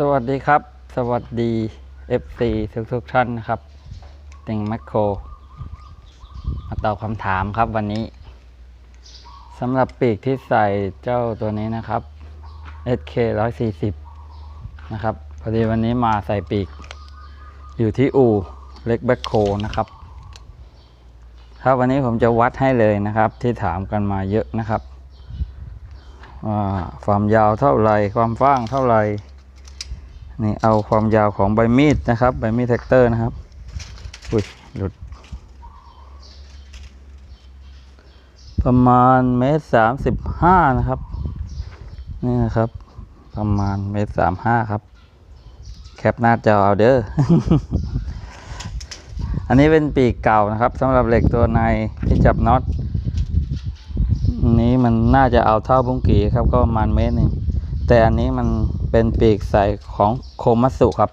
สวัสดีครับ สวัสดี FC ทุกทุกท่านนะครับติงแมคโครมาตอบคำถามครับวันนี้สำหรับปีกที่ใส่เจ้าตัวนี้นะครับ SK 140 นะครับ พอดีวันนี้มาใส่ปีก อยู่ที่อูเล็กแบคโคนะครับครับวันนี้ผมจะวัดให้เลยนะครับ ที่ถามกันมาเยอะนะครับว่าความยาวเท่าไรความฟ้างเท่าไร นี่เอาความยาวของใบมีดนะครับ ใบมีดแท็กเตอร์นะครับ อุ้ยหลุด ประมาณเมตรสามสิบห้านะครับ นี่นะครับ ประมาณเมตรสามห้าครับ แคปหน้าจอเอาเด้อ อันนี้เป็นปีกเก่านะครับสำหรับเหล็กตัวในที่จับน็อตนนี้มันน่าจะเอาเท่าบุ้งกีครับ ก็ประมาณเมตรหนึ่ง แต่อันนี้มันเป็นปีกใส่ของโคมัสุครับ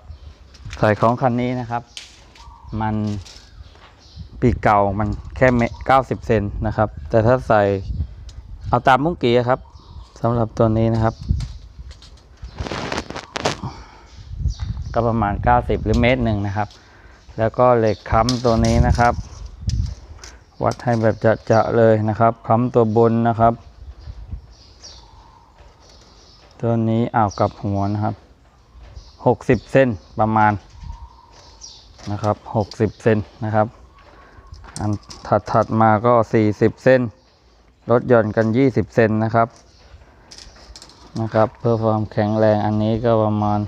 ใส่ของคันนี้นะครับ มันปีกเก่ามันแค่เมเก้าสิบเซนนะครับ แต่ถ้าใส่เอาตามมุ้งกีครับสำหรับตัวนี้นะครับ ก็ประมาณ 90 หรือเมตรหนึ่งนะครับ แล้วก็เหล็กค้ำตัวนี้นะครับ วัดให้แบบจะๆเลยนะครับค้ำตัวบนนะครับ ตัวนี้เอาวกับหัวนะครับหกสิบเซนประมาณนะครับหกสิบเซนนะครับ อันถัดถัดมาก็สี่สิบเซนลดหย่อนกันยี่สิบเซนนะครับนะครับ เพื่อความแข็งแรงอันนี้ก็ประมาณ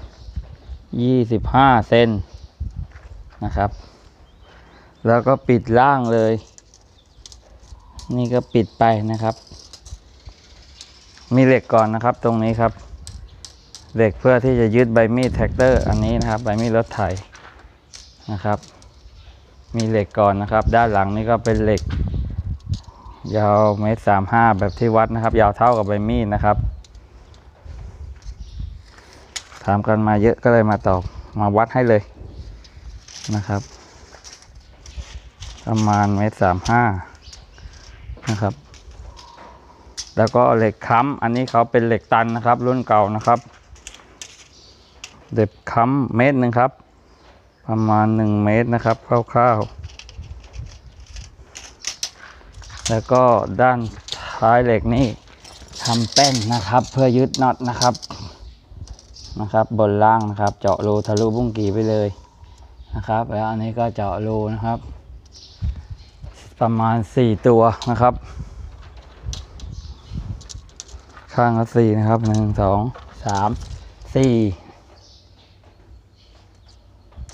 ยี่สิบห้าเซนนะครับ แล้วก็ปิดล่างเลย นี่ก็ปิดไปนะครับ มีเหล็กก่อนนะครับ ตรงนี้ครับ เหล็กเพื่อที่จะยึดใบมีดแท็กเตอร์ อันนี้นะครับ ใบมีดรถไถนะครับ มีเหล็กก่อนนะครับ ด้านหลังนี่ก็เป็นเหล็ก ยาวเมตรสามห้าแบบที่วัดนะครับ ยาวเท่ากับใบมีดนะครับ ถามกันมาเยอะก็เลยมาตอบมาวัดให้เลยนะครับ ประมาณเมตรสามห้านะครับ แล้วก็เหล็กค้ำอันนี้เขาเป็นเหล็กตันนะครับ รุ่นเก่านะครับเหล็กค้ำเมตรหนึ่งครับ ประมาณหนึ่งเมตรนะครับคร่าวๆแล้วก็ด้านท้ายเหล็กนี่ทำแป้นนะครับ เพื่อยึดน็อตนะครับนะครับ บนล่างนะครับ เจาะรูทะลุบุ้งกีไปเลยนะครับ แล้วอันนี้ก็เจาะรูนะครับ ประมาณสี่ตัวนะครับ ข้างละสี่นะครับหนึ่งสองสามสี่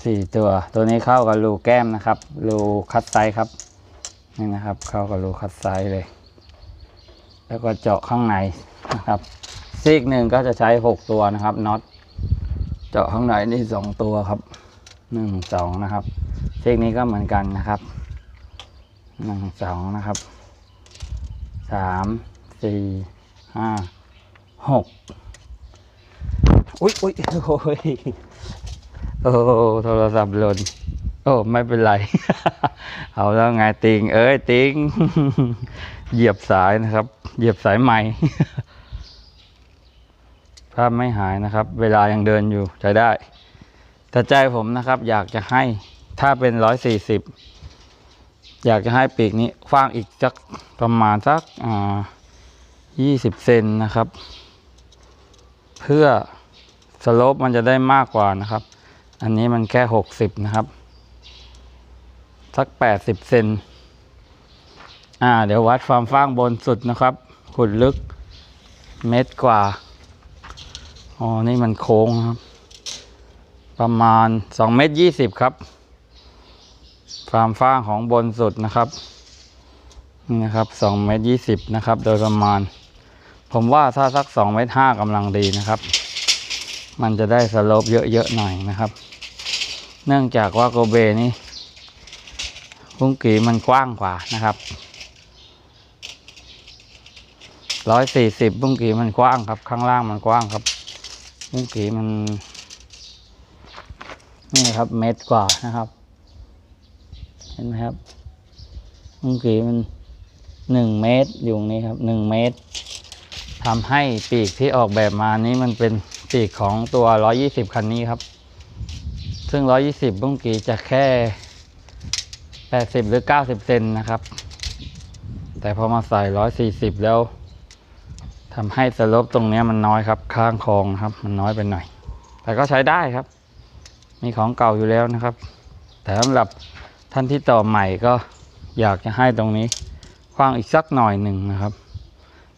สี่ตัว ตัวนี้เข้ากับรูแก้มนะครับ รูคัดไซครับ นี่นะครับ เข้ากับรูคัดไซเลย แล้วก็เจาะข้างในนะครับ ซีกหนึ่งก็จะใช้หกตัวนะครับน็อต เจาะข้างในนี่สองตัวครับหนึ่งสองนะครับ ซีกนี้ก็เหมือนกันนะครับหนึ่งสองนะครับสามสี่ ห้าหกอุ๊ยอุ๊ยโอ้ยโอ้โทรศัพท์หล่นโอ้ไม่เป็นไร เอาแล้วไงติง เอ้ยติง เหยียบสายนะครับ เหยียบสายใหม่ภาพไม่หายนะครับ เวลายังเดินอยู่ใช้ได้แต่ใจผมนะครับ อยากจะให้ถ้าเป็นร้อยสี่สิบอยากจะให้ปีกนี้กว้างอีกสักประมาณสักอ่า ยี่สิบเซนนะครับ เพื่อสโลปมันจะได้มากกว่านะครับ อันนี้มันแค่หกสิบนะครับ สักแปดสิบเซนอ่า เดี๋ยววัดความฟ้างบนสุดนะครับ ขุดลึกเมตรกว่า อ๋อ นี่มันโค้งครับ ประมาณสองเมตรยี่สิบครับความฟ้างของบนสุดนะครับ นี่นะครับสองเมตรยี่สิบนะครับ โดยประมาณ ผมว่าถ้าสักสองเมตรห้ากำลังดีนะครับ มันจะได้สโลปเยอะๆหน่อยนะครับ เนื่องจากว่าโกเบนี่พุ้งกีมันกว้างกว่านะครับร้อยสี่สิบพุ้งกีมันกว้างครับ ข้างล่างมันกว้างครับพุ้งกีมัน นี่ครับเมตรกว่านะครับ เห็นไหมครับพุ้งกีมันหนึ่งเมตรอยู่นี้ครับหนึ่งเมตร ทำให้ปีกที่ออกแบบมานี้มันเป็นปีกของตัว 120 คันนี้ครับ ซึ่ง 120บุ้งกีจะแค่ 80 หรือ 90 เซนนะครับ แต่พอมาใส่ 140 แล้วทำให้สลบตรงนี้มันน้อยครับ ข้างคลองครับ มันน้อยไปหน่อย แต่ก็ใช้ได้ครับ มีของเก่าอยู่แล้วนะครับ แต่สำหรับท่านที่ต่อใหม่ก็อยากจะให้ตรงนี้กว้างอีกสักหน่อยหนึ่งนะครับ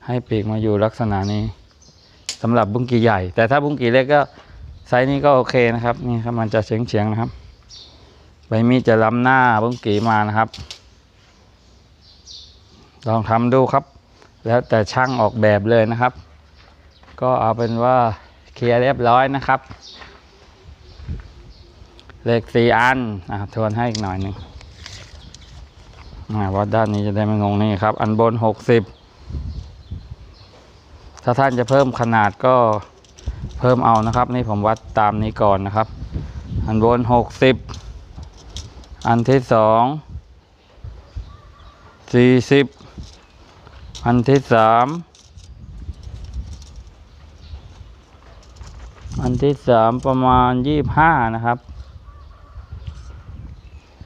ให้ปีกมาอยู่ลักษณะนี้สำหรับบุ้งกีใหญ่ แต่ถ้าบุ้งกีเล็กก็ไซส์นี้ก็โอเคนะครับนี่ครับมันจะเฉียงเฉียงๆนะครับใบมีดจะล้ำหน้าบุ้งกีมานะครับ ลองทำดูครับ แล้วแต่ช่างออกแบบเลยนะครับ ก็เอาเป็นว่าเคลียร์เรียบร้อยนะครับเหล็กสี่อันอะทวนให้อีกหน่อยหนึ่งอ่าวัดด้านนี้จะได้ไม่งงนี่ครับ อันบนหกสิบ ถ้าท่านจะเพิ่มขนาดก็เพิ่มเอานะครับ นี่ผมวัดตามนี้ก่อนนะครับ อันบนหกสิบอันที่สองสี่สิบอันที่สามอันที่สามประมาณยี่ห้านะครับ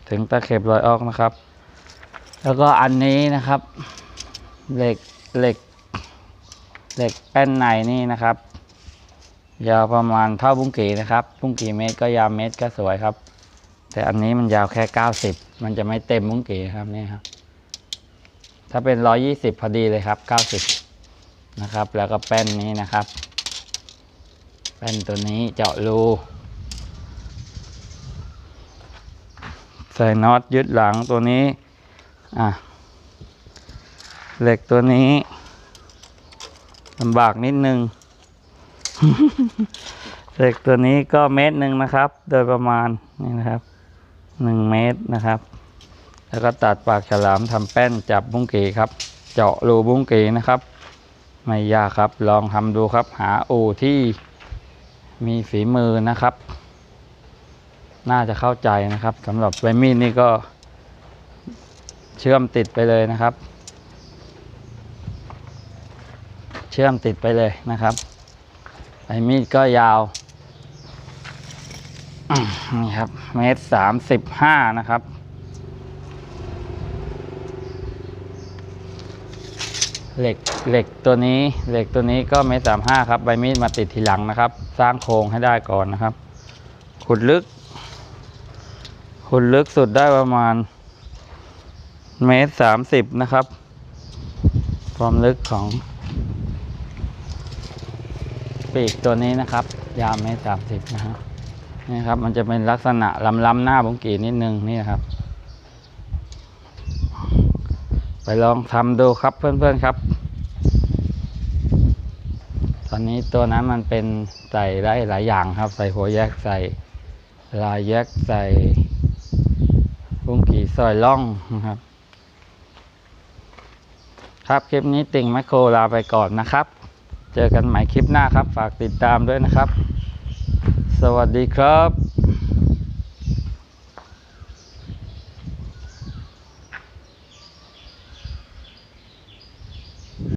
ถึงตะเข็บรอยออกนะครับ แล้วก็อันนี้นะครับ เหล็กเหล็ก เหล็กแป้นในนี่นะครับ ยาวประมาณเท่าบุ้งกีนะครับ บุ้งกีเมตรก็ยาวเมตรก็สวยครับ แต่อันนี้มันยาวแค่เก้าสิบมันจะไม่เต็มบุ้งกีครับนี่ครับ ถ้าเป็นร้อยี่สิบพอดีเลยครับเก้าสิบนะครับ แล้วก็แป้นนี้นะครับ แป้นตัวนี้เจาะรูใส่น็อตยึดหลังตัวนี้ อะ เหล็กตัวนี้ ลำบากนิดนึงเหล็กตัวนี้ก็เมตรหนึ่งนะครับ โดยประมาณนี่นะครับหนึ่งเมตรนะครับ แล้วก็ตัดปากฉลามทำแป้นจับบุ้งเกีครับ เจาะรูบุ้งเกีนะครับ ไม่ยากครับลองทำดูครับ หาอู่ที่มีฝีมือนะครับ น่าจะเข้าใจนะครับสำหรับใบมีดนี่ก็เชื่อมติดไปเลยนะครับ เชื่อมติดไปเลยนะครับใบมีดก็ยาวนี่ครับเมตรสามสิบห้านะครับ เหล็กเหล็กตัวนี้เหล็กตัวนี้ก็เมตรสามห้าครับใบมีดมาติดทีหลังนะครับ สร้างโครงให้ได้ก่อนนะครับ ขุดลึก ขุดลึกสุดได้ประมาณ เมตรสามสิบนะครับ ความลึกของ ปีกตัวนี้นะครับ ยาวเมตรสามสิบนะฮะนี่ครับ มันจะเป็นลักษณะลำลำหน้าบุงกีนิดนึงนี่นครับ ไปลองทำดูครับเพื่อนๆครับ ตอนนี้ตัวนั้นมันเป็นใส่ได้หลายอย่างครับ ใส่หัวแยกใส่ลายแยกใส่บุ้งกี่ซอยล่องนะครับ ครับคลิปนี้ติ่งแมคโครลาไปก่อนนะครับ เจอกันใหม่คลิปหน้าครับ ฝากติดตามด้วยนะครับ สวัสดีครับ